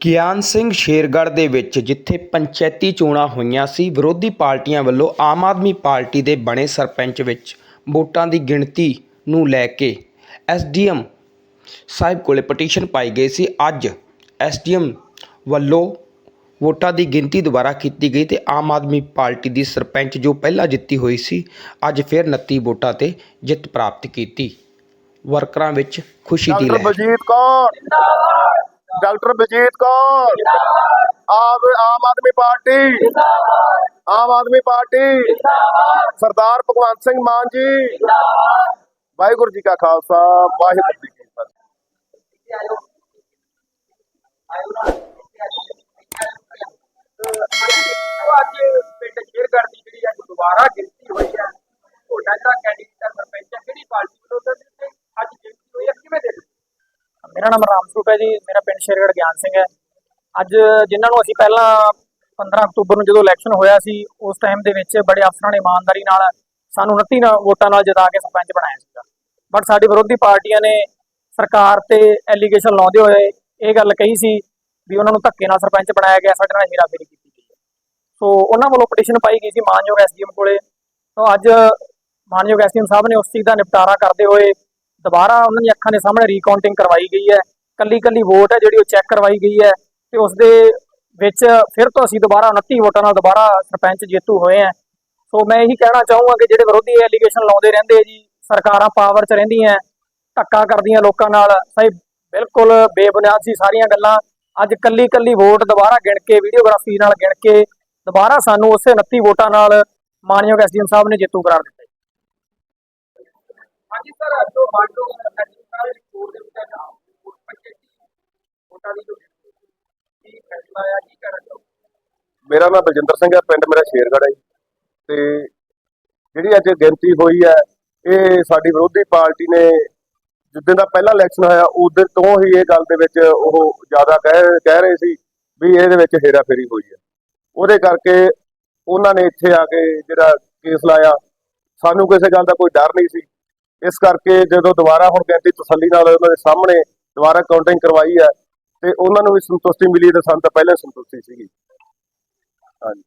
ਗਿਆਨ ਸਿੰਘ ਸ਼ੇਰਗੜ੍ਹ ਦੇ ਵਿੱਚ, ਜਿੱਥੇ ਪੰਚਾਇਤੀ ਚੋਣਾਂ ਹੋਈਆਂ ਸੀ, ਵਿਰੋਧੀ ਪਾਰਟੀਆਂ ਵੱਲੋਂ ਆਮ ਆਦਮੀ ਪਾਰਟੀ ਦੇ ਬਣੇ ਸਰਪੰਚ ਵਿੱਚ ਵੋਟਾਂ ਦੀ ਗਿਣਤੀ ਨੂੰ ਲੈ ਕੇ ਐਸਡੀਐਮ ਸਾਹਿਬ ਕੋਲੇ ਪਟੀਸ਼ਨ ਪਾਈ ਗਈ ਸੀ। ਅੱਜ ਐਸਡੀਐਮ ਵੱਲੋਂ ਵੋਟਾਂ ਦੀ ਗਿਣਤੀ ਦੁਬਾਰਾ ਕੀਤੀ ਗਈ ਤੇ ਆਮ ਆਦਮੀ ਪਾਰਟੀ ਦੀ ਸਰਪੰਚ ਜੋ ਪਹਿਲਾਂ ਜਿੱਤੀ ਹੋਈ ਸੀ, ਅੱਜ ਫਿਰ 29 ਵੋਟਾਂ ਤੇ ਜਿੱਤ ਪ੍ਰਾਪਤ ਕੀਤੀ। ਵਰਕਰਾਂ ਵਿੱਚ ਖੁਸ਼ੀ ਦੀ ਲਹਿਰ। Baljit Kaur. Doctor Baljit Kaur. Aam Aam Aadmi party. Aam Aadmi party. Sardar Bhagwant Singh Mann ji. Waheguru ji ਕਾ ਖਾਲਸਾ, ਵਾਹਿਗੁਰੂ ਜੀ ਕੀ ਫਤਿਹ। ਅੱਜ ਪਿੰਡ ਸ਼ੇਰਗੜ੍ਹ ਦੀ ਜਿਹੜੀ ਅੱਜ ਦੁਬਾਰਾ ਗਿਣਤੀ ਹੋਈ ਹੈ ਤੁਹਾਡਾ ਜਿਹੜਾ ਕੈਂਡੀਡੇਟ ਸਰਪੰਚ ਕਿਹੜੀ ਪਾਰਟੀ ਮੇਰਾ ਨਾਮ ਰਾਮਸੂਪ ਹੈ ਜੀ, ਮੇਰਾ ਪਿੰਡ ਸ਼ੇਰਗੜ੍ਹ ਗਿਆਨ ਸਿੰਘ ਹੈ। ਅੱਜ ਜਿਨ੍ਹਾਂ ਨੂੰ ਅਸੀਂ ਪਹਿਲਾਂ 15 ਅਕਤੂਬਰ ਨੂੰ ਜਦੋਂ ਇਲੈਕਸ਼ਨ ਹੋਇਆ ਸੀ, ਉਸ ਟਾਈਮ ਦੇ ਵਿੱਚ ਬੜੇ ਅਫਸਰਾਂ ਨੇ ਇਮਾਨਦਾਰੀ ਨਾਲ ਸਾਨੂੰ 29 ਨਾਲ ਵੋਟਾਂ ਨਾਲ ਜਿਤਾ ਕੇ ਸਰਪੰਚ ਬਣਾਇਆ ਸੀਗਾ। ਬਟ ਸਾਡੀ ਵਿਰੋਧੀ ਪਾਰਟੀਆਂ ਨੇ ਸਰਕਾਰ ਤੇ ਐਲੀਗੇਸ਼ਨ ਲਾਉਂਦੇ ਹੋਏ ਇਹ ਗੱਲ ਕਹੀ ਸੀ ਵੀ ਉਹਨਾਂ ਨੂੰ ਧੱਕੇ ਨਾਲ ਸਰਪੰਚ ਬਣਾਇਆ ਗਿਆ, ਸਾਡੇ ਨਾਲ ਹੇਰਾਫੇਰੀ ਕੀਤੀ ਗਈ ਹੈ। ਸੋ ਉਹਨਾਂ ਵੱਲੋਂ ਪਟੀਸ਼ਨ ਪਾਈ ਗਈ ਸੀ ਮਾਨਯੋਗ ਐਸਡੀਐਮ ਕੋਲੇ। ਸੋ ਅੱਜ ਮਾਨਯੋਗ ਐਸਡੀਐਮ ਸਾਹਿਬ ਨੇ ਉਸ ਚੀਜ਼ ਦਾ ਨਿਪਟਾਰਾ ਕਰਦੇ ਹੋਏ ਦੁਬਾਰਾ ਉਹਨਾਂ ਦੀਆਂ ਅੱਖਾਂ ਦੇ ਸਾਹਮਣੇ ਰੀਕਾਊਂਟਿੰਗ ਕਰਵਾਈ ਗਈ ਹੈ। ਕੱਲੀ ਕੱਲੀ ਵੋਟ ਹੈ ਜਿਹੜੀ ਉਹ ਚੈੱਕ ਕਰਵਾਈ ਗਈ ਹੈ ਤੇ ਉਸ ਦੇ ਵਿੱਚ ਫਿਰ ਤੋਂ ਅਸੀਂ ਦੁਬਾਰਾ 29 ਵੋਟਾਂ ਨਾਲ ਦੁਬਾਰਾ ਸਰਪੰਚ ਜੇਤੂ ਹੋਏ ਆ ਸੋ ਮੈਂ ਇਹੀ ਕਹਿਣਾ ਚਾਹੂੰਗਾ ਕਿ ਜਿਹੜੇ ਵਿਰੋਧੀ ਐਲੀਗੇਸ਼ਨ ਲਾਉਂਦੇ ਰਹਿੰਦੇ ਜੀ, ਸਰਕਾਰਾਂ ਪਾਵਰ 'ਚ ਰਹਿੰਦੀਆਂ, ਧੱਕਾ ਕਰਦੀਆਂ ਲੋਕਾਂ ਨਾਲ। ਸਹੀ, ਬਿਲਕੁਲ ਬੇਬੁਨਿਆਦ ਸੀ ਸਾਰੀਆਂ ਗੱਲਾਂ। ਅੱਜ ਕੱਲੀ ਕੱਲੀ ਵੋਟ ਦੁਬਾਰਾ ਗਿਣ ਕੇ ਵੀਡੀਓਗ੍ਰਾਫੀ ਨਾਲ ਗਿਣ ਕੇ, ਦੁਬਾਰਾ ਸਾਨੂੰ ਉਸੇ 29 ਵੋਟਾਂ ਨਾਲ ਮਾਨਯੋਗ ਐਸਡੀਐਮ ਸਾਹਿਬ ਨੇ ਜੇਤੂ ਕਰਾਰ ਦਿੱਤਾ। ਮੇਰਾ ਨਾਮ ਬਲਜਿੰਦਰ ਸਿੰਘ ਹੈ, ਪਿੰਡ ਮੇਰਾ ਸ਼ੇਰਗੜ੍ਹ ਹੈ ਜੀ। ਤੇ ਜਿਹੜੀ ਅੱਜ ਗਿਣਤੀ ਹੋਈ ਹੈ, ਇਹ ਸਾਡੀ ਵਿਰੋਧੀ ਪਾਰਟੀ ਨੇ ਜਿੱਦਾਂ ਦਾ ਪਹਿਲਾ ਇਲੈਕਸ਼ਨ ਹੋਇਆ ਉਦੋਂ ਤੋਂ ਹੀ ਇਹ ਗੱਲ ਦੇ ਵਿੱਚ ਉਹ ਜ਼ਿਆਦਾ ਕਹਿ ਕਹਿ ਰਹੇ ਸੀ ਵੀ ਇਹਦੇ ਵਿੱਚ ਹੇਰਾਫੇਰੀ ਹੋਈ ਹੈ। ਉਹਦੇ ਕਰਕੇ ਉਹਨਾਂ ਨੇ ਇੱਥੇ ਆ ਕੇ ਜਿਹੜਾ ਕੇਸ ਲਾਇਆ। ਸਾਨੂੰ ਕਿਸੇ ਗੱਲ ਦਾ ਕੋਈ ਡਰ ਨਹੀਂ ਸੀ। ਇਸ ਕਰਕੇ ਜਦੋਂ ਦੁਬਾਰਾ ਹੁਣ ਕਹਿੰਦੀ ਤਸੱਲੀ ਨਾਲ ਉਹਨਾਂ ਦੇ ਸਾਹਮਣੇ ਦੁਬਾਰਾ ਕਾਊਂਟਿੰਗ ਕਰਵਾਈ ਹੈ ਤੇ ਉਹਨਾਂ ਨੂੰ ਵੀ ਸੰਤੁਸ਼ਟੀ ਮਿਲੀ ਤੇ ਸਾਨੂੰ ਤਾਂ ਪਹਿਲਾਂ ਸੰਤੁਸ਼ਟੀ ਸੀਗੀ। ਹਾਂਜੀ।